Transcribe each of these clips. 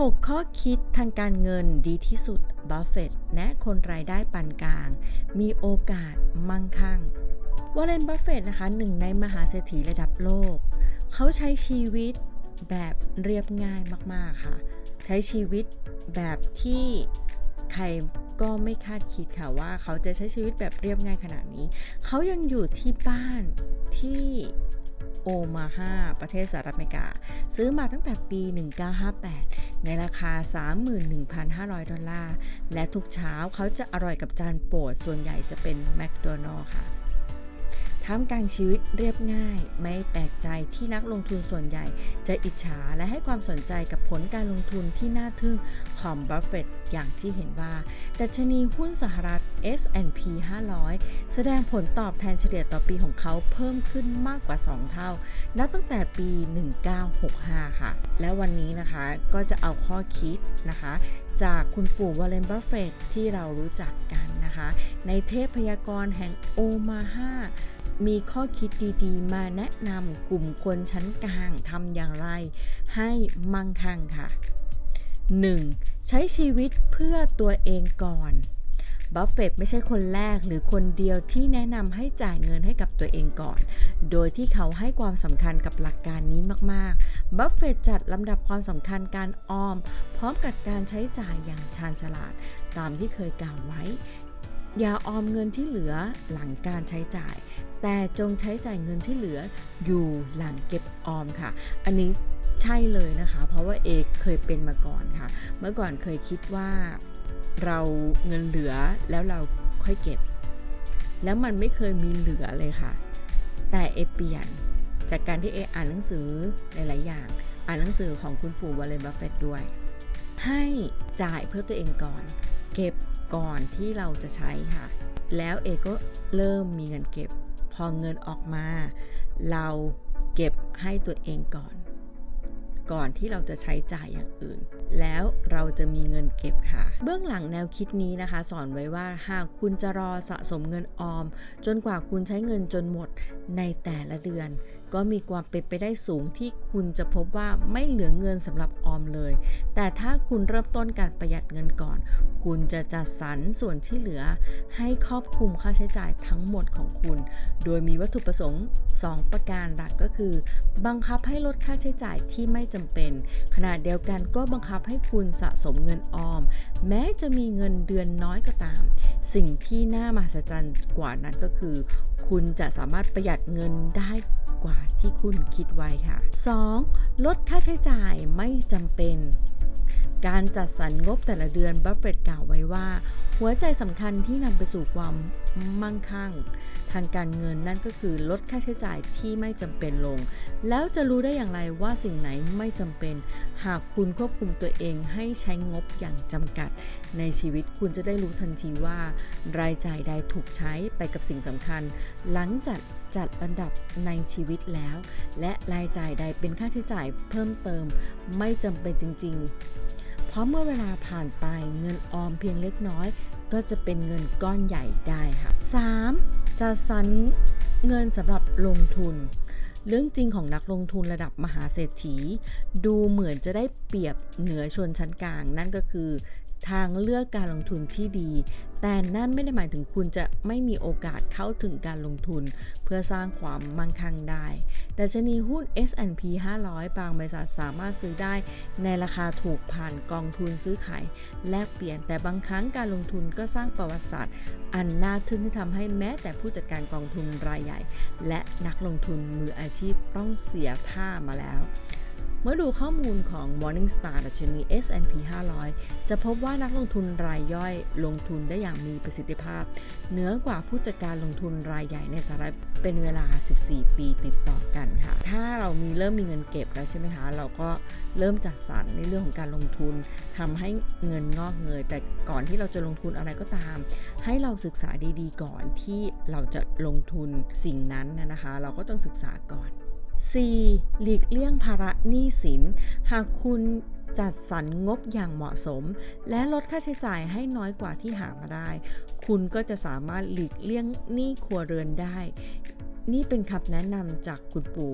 6 ข้อคิดทางการเงินดีที่สุดบัฟเฟตแนะคนรายได้ปานกลาง มีโอกาสมั่งคั่งวอร์เรนบัฟเฟตนะคะหนึ่งในมหาเศรษฐีระดับโลก เขาใช้ชีวิตแบบเรียบง่ายมากๆค่ะ ใช้ชีวิตแบบที่ใครก็ไม่คาดคิดค่ะว่าเขาจะใช้ชีวิตแบบเรียบง่ายขนาดนี้ เขายังอยู่ที่บ้านที่ โอมาฮาประเทศสหรัฐอเมริกา ซื้อมาตั้งแต่ปี 1958 ในราคา 31,500 ดอลลาร์ และทุกเช้าเขาจะอร่อยกับจานโปรดส่วนใหญ่จะเป็นแมคโดนัลล์ค่ะ ท่ามกลางชีวิตเรียบง่าย ไม่แปลกใจที่นักลงทุนส่วนใหญ่ จะอิจฉาและให้ความสนใจกับผลการลงทุนที่น่าทึ่งของบัฟเฟตอย่างที่เห็นว่า ดัชนีหุ้นสหรัฐ S&P 500 แสดงผลตอบแทนเฉลี่ยต่อปีของเขาเพิ่มขึ้นมากกว่า 2 เท่า นับตั้งแต่ปี 1965 ค่ะ และวันนี้นะคะก็จะเอาข้อคิดนะคะ จากคุณปู่วอร์เรนบัฟเฟตที่เรารู้จักกันนะคะ ในเทพพยากรณ์แห่งโอมาฮา มีข้อคิดดีๆ มาแนะนำกลุ่มคนชั้นกลางทำอย่างไร ให้มั่งคั่งค่ะ 1. ใช้ชีวิตเพื่อตัวเองก่อน บัฟเฟตไม่ใช่คนแรกหรือคนเดียวที่แนะนำให้จ่ายเงินให้กับตัวเองก่อน โดยที่เขาให้ความสำคัญกับหลักการนี้มากๆ บัฟเฟตจัดลำดับความสำคัญการออม พร้อมกับการใช้จ่ายอย่างชาญฉลาด ตามที่เคยกล่าวไว้ อย่าออมเงินที่เหลือหลังการใช้จ่าย แต่จงใช้จ่ายเงินที่เหลืออยู่หลังเก็บออมค่ะ อันนี้ใช่เลยนะคะ เพราะว่าเอกเคยเป็นมาก่อนค่ะ เมื่อก่อนเคยคิดว่าเราเงินเหลือแล้วเราค่อยเก็บ แล้วมันไม่เคยมีเหลือเลยค่ะ แต่เอเปลี่ยนจากการที่เออ่านหนังสือหลายๆอย่าง อ่านหนังสือของคุณปู่วอลเลนบัฟเฟตด้วย ให้จ่ายเพื่อตัวเองก่อน เก็บ ก่อนที่เราจะใช้ค่ะ แล้วเอก็เริ่มมีเงินเก็บ พอเงินออกมา เราเก็บให้ตัวเองก่อน ก่อนที่เราจะใช้จ่ายอย่างอื่น แล้วเราจะมีเงินเก็บค่ะ เบื้องหลังแนวคิดนี้นะคะ สอนไว้ว่าหากคุณจะรอสะสมเงินออม จนกว่าคุณใช้เงินจนหมดในแต่ละเดือน ก็มีความเป็นไปได้สูงที่คุณจะพบว่าไม่เหลือเงินสำหรับออมเลย แต่ถ้าคุณเริ่มต้นการประหยัดเงินก่อน คุณจะจัดสรรส่วนที่เหลือ ให้ครอบคลุมค่าใช้จ่ายทั้งหมดของคุณ โดยมีวัตถุประสงค์ 2 ประการหลักก็คือ บังคับให้ลดค่าใช้จ่ายที่ไม่จำเป็น ขณะเดียวกันก็บังคับให้คุณสะสมเงินออม แม้จะมีเงินเดือนน้อยก็ตาม สิ่งที่น่ามหัศจรรย์กว่านั้นก็คือ คุณจะสามารถประหยัดเงินได้ กว่าที่คุณคิดไว้ค่ะ 2. ลดค่าใช้จ่ายไม่จำเป็น การจัดสรรงบแต่ละเดือนบัฟเฟตกล่าวไว้ว่า หัวใจสำคัญที่นำไปสู่ความมั่งคั่ง ทางการเงินนั่นก็คือลดค่าใช้จ่ายที่ไม่จำเป็นลง แล้วจะรู้ได้อย่างไรว่าสิ่งไหนไม่จำเป็น หากคุณควบคุมตัวเองให้ใช้งบอย่างจำกัด ในชีวิตคุณจะได้รู้ทันทีว่า รายจ่ายใดถูกใช้ไปกับสิ่งสำคัญ หลังจากจัดอันดับในชีวิตแล้ว และรายจ่ายใดเป็นค่าใช้จ่ายเพิ่มเติม ไม่จำเป็นจริง ๆ เพราะเมื่อเวลาผ่านไปเงินออมเพียงเล็กน้อย ก็จะเป็นเงินก้อนใหญ่ได้ค่ะ 3. จะสรรเงินสำหรับลงทุน เรื่องจริงของนักลงทุนระดับมหาเศรษฐี ดูเหมือนจะได้เปรียบเหนือชนชั้นกลาง นั่นก็คือ ทางเลือกการลงทุนที่ดี แต่นั่นไม่ได้หมายถึงคุณจะไม่มีโอกาสเข้าถึงการลงทุน เพื่อสร้างความมั่งคั่งได้ ดัชนีหุ้น S&P 500 บางบริษัทสามารถซื้อได้ในราคาถูกผ่านกองทุนซื้อขายแลกเปลี่ยน แต่บางครั้งการลงทุนก็สร้างประวัติศาสตร์ อันน่าทึ่งที่ทำให้แม้แต่ผู้จัดการกองทุนรายใหญ่ และนักลงทุนมืออาชีพต้องเสียท่ามาแล้ว เมื่อดูข้อมูลของ Morningstar ดัชนี S&P 500 จะพบว่านักลงทุนรายย่อยลงทุนได้อย่างมีประสิทธิภาพ เหนือกว่าผู้จัดการลงทุนรายใหญ่ในสหรัฐเป็นเวลา 14 ปีติดต่อกันค่ะ ถ้าเรามีเริ่มมีเงินเก็บแล้วใช่ไหมคะ เราก็เริ่มจัดสรรในเรื่องของการลงทุนทำให้เงินงอกเงย แต่ก่อนที่เราจะลงทุนอะไรก็ตาม ให้เราศึกษาดีๆ ก่อนที่เราจะลงทุนสิ่งนั้นนะคะ เราก็ต้องศึกษาก่อน 4. หลีกเลี่ยงภาระหนี้สิน หากคุณจัดสรรงบอย่างเหมาะสม และลดค่าใช้จ่ายให้น้อยกว่าที่หามาได้ คุณก็จะสามารถหลีกเลี่ยงหนี้ครัวเรือนได้ นี่เป็นคำแนะนำจากคุณปู่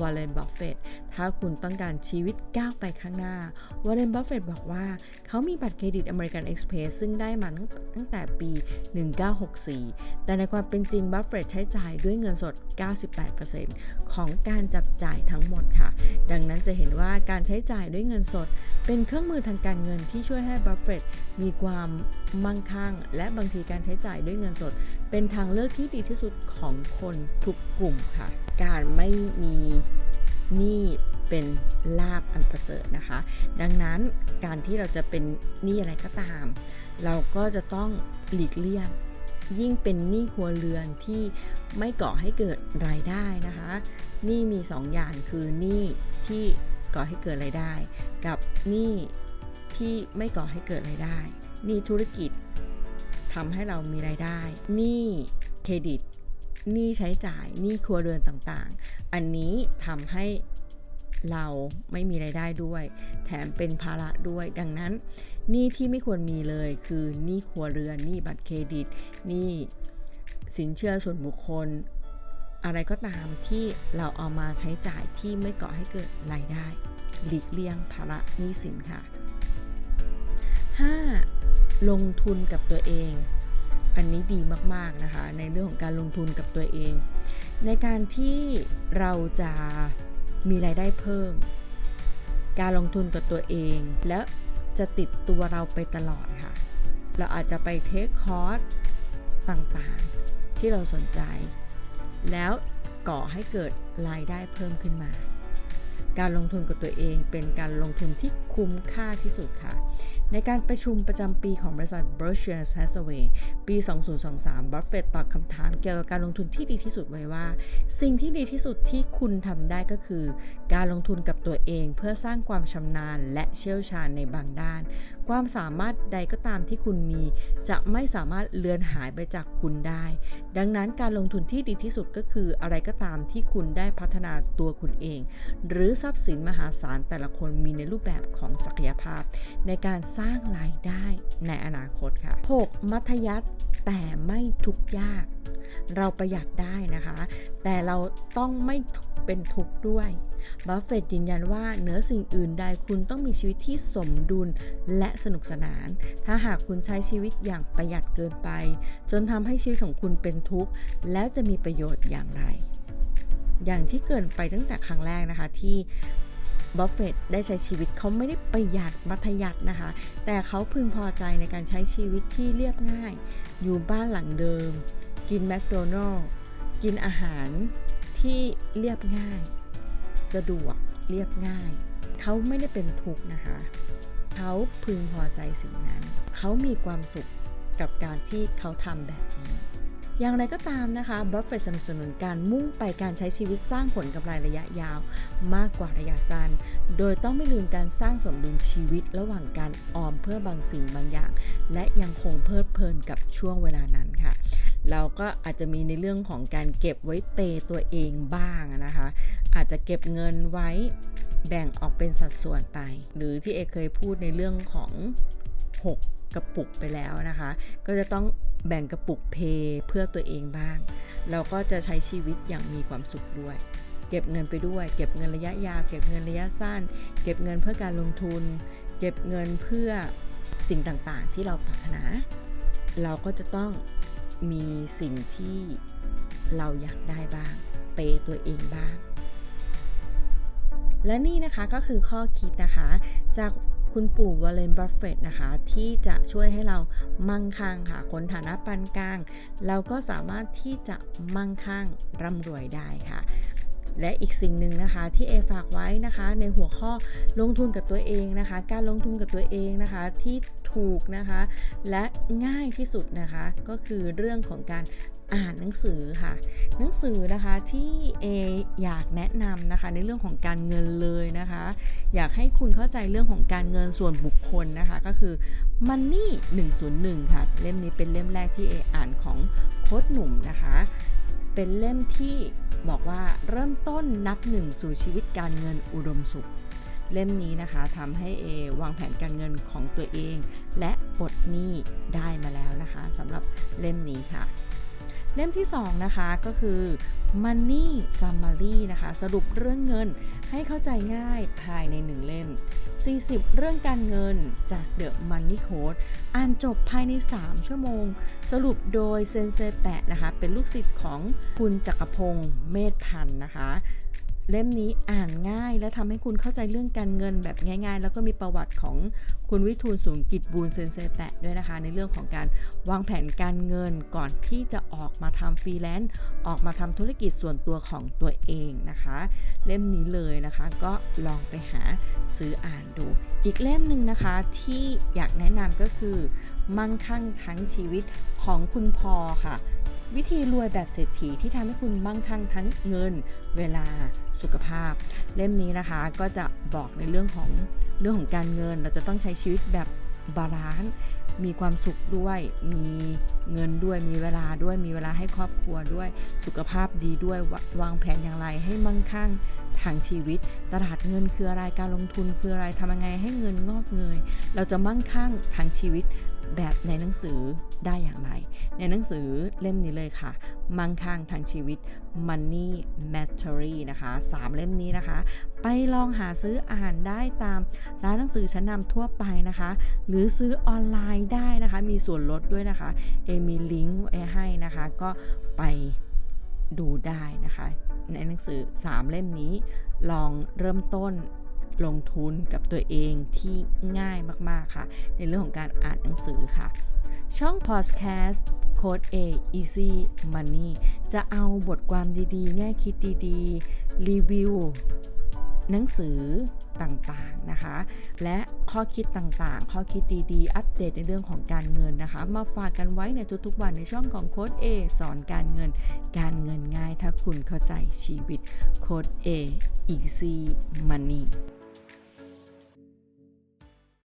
วอลเลนบัฟเฟตถ้าคุณต้องการชีวิตก้าวไปข้างหน้าวอลเลนบัฟเฟตบอกว่า เขามีบัตรเครดิตอเมริกันเอ็กซ์เพรสซึ่งได้มาตั้งแต่ปี 1964 แต่ในความเป็นจริงบัฟเฟตใช้จ่ายด้วยเงินสด 98%ของการจับจ่ายทั้งหมดค่ะ ดังนั้นจะเห็นว่าการใช้จ่ายด้วยเงินสด เป็นเครื่องมือทางการเงินที่ช่วยให้บัฟเฟตมีความมั่งคั่ง และบางทีการใช้จ่ายด้วยเงินสด เป็นทางเลือกที่ดีที่สุดของคนทุกกลุ่มค่ะ การไม่มีหนี้เป็นลาบอันประเสริฐนะคะ ดังนั้นการที่เราจะเป็นหนี้อะไรก็ตาม เราก็จะต้องหลีกเลี่ยง ยิ่งเป็นหนี้ครัวเรือนที่ไม่ก่อให้เกิดรายได้นะคะหนี้มี2ออย่างคือหนี้ที่ ก่อให้เกิดรายได้ กับหนี้ที่ไม่ก่อให้เกิดรายได้หนี้ธุรกิจทำให้เรามีรายได้หนี้เครดิตหนี้ใช้จ่ายหนี้ครัวเรือนต่างๆ อันนี้ทำให้เราไม่มีรายได้ด้วย แถมเป็นภาระด้วย ดังนั้นหนี้ที่ไม่ควรมีเลยคือหนี้ครัวเรือนหนี้บัตรเครดิตหนี้สินเชื่อส่วนบุคคล อะไรก็ตามที่เราเอามาใช้จ่ายที่ไม่ก่อให้เกิดรายได้ หลีกเลี่ยงภาระหนี้สินค่ะ 5. ลงทุนกับตัวเอง อันนี้ดีมากๆนะคะ ในเรื่องของการลงทุนกับตัวเอง ในการที่เราจะมีรายได้เพิ่ม การลงทุนกับตัวเอง แล้วจะติดตัวเราไปตลอดค่ะ เราอาจจะไปเทคคอร์สต่างๆ ที่เราสนใจ แล้วก่อให้เกิดรายได้เพิ่มขึ้นมา การลงทุนกับตัวเองเป็นการลงทุนที่คุ้มค่าที่สุดค่ะ ในการประชุมประจำปีของบริษัท Berkshire Hathaway ปี 2023 บัฟเฟตตอบคำถามเกี่ยวกับการลงทุนที่ดีที่สุดไว้ว่า สิ่งที่ดีที่สุดที่คุณทำได้ก็คือ การลงทุนกับตัวเองเพื่อสร้างความชำนาญและเชี่ยวชาญในบางด้าน ความสามารถใดก็ตามที่คุณมี จะไม่สามารถเลือนหายไปจากคุณได้ ดังนั้นการลงทุนที่ดีที่สุดก็คืออะไรก็ตามที่คุณได้พัฒนาตัวคุณเอง หรือทรัพย์สินมหาศาลแต่ละคนมีในรูปแบบของศักยภาพ ในการการสร้างรายได้ในอนาคตค่ะ 6. มัธยัติแต่ไม่ทุกยาก เราประหยัดได้นะคะ แต่เราต้องไม่เป็นทุกข์ด้วยบัฟเฟตยืนยันว่าเหนือสิ่งอื่นใดคุณต้องมีชีวิตที่สมดุลและสนุกสนาน ถ้าหากคุณใช้ชีวิตอย่างประหยัดเกินไป จนทำให้ชีวิตของคุณเป็นทุกข์แล้วจะมีประโยชน์อย่างไรอย่างที่เกินไปตั้งแต่ครั้งแรกนะคะที่ บัฟเฟตได้ใช้ชีวิตเขาไม่ได้ประหยัดมัธยัตินะคะ แต่เขาพึงพอใจในการใช้ชีวิตที่เรียบง่าย อยู่บ้านหลังเดิม กินแมคโดนัลล์กินอาหารที่เรียบง่าย สะดวกเรียบง่าย เขาไม่ได้เป็นทุกข์นะคะ เขาพึงพอใจสิ่งนั้น เขามีความสุขกับการที่เขาทำแบบนี้ อย่างไรก็ตามนะคะบัฟเฟตสนับสนุนการมุ่งไปการใช้ชีวิตสร้างผลกำไรระยะยาวมากกว่าระยะสั้น โดยต้องไม่ลืมการสร้างสมดุลชีวิตระหว่างการออมเพื่อบางสิ่งบางอย่าง และยังคงเพลิดเพลินกับช่วงเวลานั้นค่ะ เราก็อาจจะมีในเรื่องของการเก็บไว้เปตัวเองบ้างนะคะ อาจจะเก็บเงินไว้แบ่งออกเป็นสัดส่วนไป หรือที่เอเคยพูดในเรื่องของ 6 กระปุกไปแล้วนะคะ ก็จะต้อง แบ่งกระปุกเพย์เพื่อตัวเองบ้าง เราก็จะใช้ชีวิตอย่างมีความสุขด้วย เก็บเงินไปด้วย เก็บเงินระยะยาว เก็บเงินระยะสั้น เก็บเงินเพื่อการลงทุน เก็บเงินเพื่อสิ่งต่างๆ ที่เราปรารถนา เราก็จะต้องมีสิ่งที่เราอยากได้บ้าง เปย์ตัวเองบ้าง และนี่นะคะก็คือข้อคิดนะคะจาก คุณปู่วอลเลนบัฟเฟตนะคะที่จะช่วยให้เรามั่งคั่งค่ะคนฐานะปานกลาง เราก็สามารถที่จะมั่งคั่งร่ำรวยได้ค่ะและอีกสิ่งหนึ่งนะคะที่เอฝากไว้นะคะ ในหัวข้อลงทุนกับตัวเองนะคะ การลงทุนกับตัวเองนะคะที่ถูกนะคะ และง่ายที่สุดนะคะ ก็คือเรื่องของการ อ่านหนังสือค่ะ หนังสือนะคะที่เออยากแนะนำนะคะในเรื่องของการเงินเลยนะคะ อยากให้คุณเข้าใจเรื่องของการเงินส่วนบุคคลนะคะ ก็คือ Money 101 ค่ะ เล่มนี้เป็นเล่มแรกที่เออ่านของโค้ดหนุ่มนะคะ เป็นเล่มที่บอกว่าเริ่มต้นนับหนึ่งสู่ชีวิตการเงินอุดมสุขเล่มนี้นะคะทำให้เอวางแผนการเงินของตัวเอง และปลดหนี้ได้มาแล้วนะคะสำหรับเล่มนี้ค่ะ เล่มที่ 2 นะคะก็คือ Money Summary นะคะ สรุปเรื่องเงินให้เข้าใจง่ายภายใน 1 เล่ม 40 เรื่องการเงินจาก The Money Code อ่านจบภายใน 3 ชั่วโมง สรุปโดยเซนเซแปะนะคะ เป็นลูกศิษย์ของคุณจักรพงศ์เมธพันธ์นะคะ เล่มนี้อ่านง่าย และทำให้คุณเข้าใจเรื่องการเงินแบบง่าย ๆ แล้วก็มีประวัติของคุณวิทูลสูงกิจบูลเซนเซแปะด้วยนะคะ ในเรื่องของการวางแผนการเงินก่อนที่จะออกมาทำฟรีแลนซ์ออกมาทำธุรกิจส่วนตัวของตัวเองนะคะ เล่มนี้เลยนะคะ ก็ลองไปหาซื้ออ่านดู อีกเล่มหนึ่งนะคะที่อยากแนะนำก็คือ มั่งคั่งทั้งชีวิตของคุณพอค่ะ วิธีรวยแบบเศรษฐีที่ทำให้คุณมั่งคั่งทั้งเงิน เวลาสุขภาพ เล่มนี้นะคะก็จะบอกในเรื่องของเรื่องของการเงิน เราจะต้องใช้ชีวิตแบบบาลานซ์มีความสุขด้วย มีเงินด้วย มีเวลาด้วย มีเวลาให้ครอบครัวด้วย สุขภาพดีด้วยววางแผนอย่างไรให้มั่งคั่งทางชีวิต ตลาดเงินคืออะไร การลงทุนคืออะไรทำยังไงให้เงินงอกเงย เราจะมั่งคั่งทางชีวิต แบบในหนังสือได้อย่างไร ในหนังสือเล่มนี้เลยค่ะ มั่งคั่งทางชีวิต Money Mastery นะคะ3เล่มนี้นะคะ ไปลองหาซื้ออ่านได้ตามร้านหนังสือชั้นนำทั่วไปนะคะ หรือซื้อออนไลน์ได้นะคะ มีส่วนลดด้วยนะคะ เอมีลิงก์ไว้ให้นะคะ ก็ไปดูได้นะคะ ในหนังสือ 3 เล่มนี้ลองเริ่มต้น ลงทุนกับตัวเองที่ง่ายมาก ๆ ค่ะ ในเรื่องของการอ่านหนังสือค่ะ ช่อง podcast Code A Easy Money จะเอาบทความดีๆ แง่คิดดีๆ รีวิว หนังสือต่างๆนะคะ และข้อคิดต่างๆ ข้อคิดดีๆ อัปเดตในเรื่องของการเงินนะคะ มาฝากกันไว้ในทุกๆวันในช่องของโค้ด A สอนการเงิน การเงินง่ายถ้าคุณเข้าใจชีวิตโค้ด A Easy Money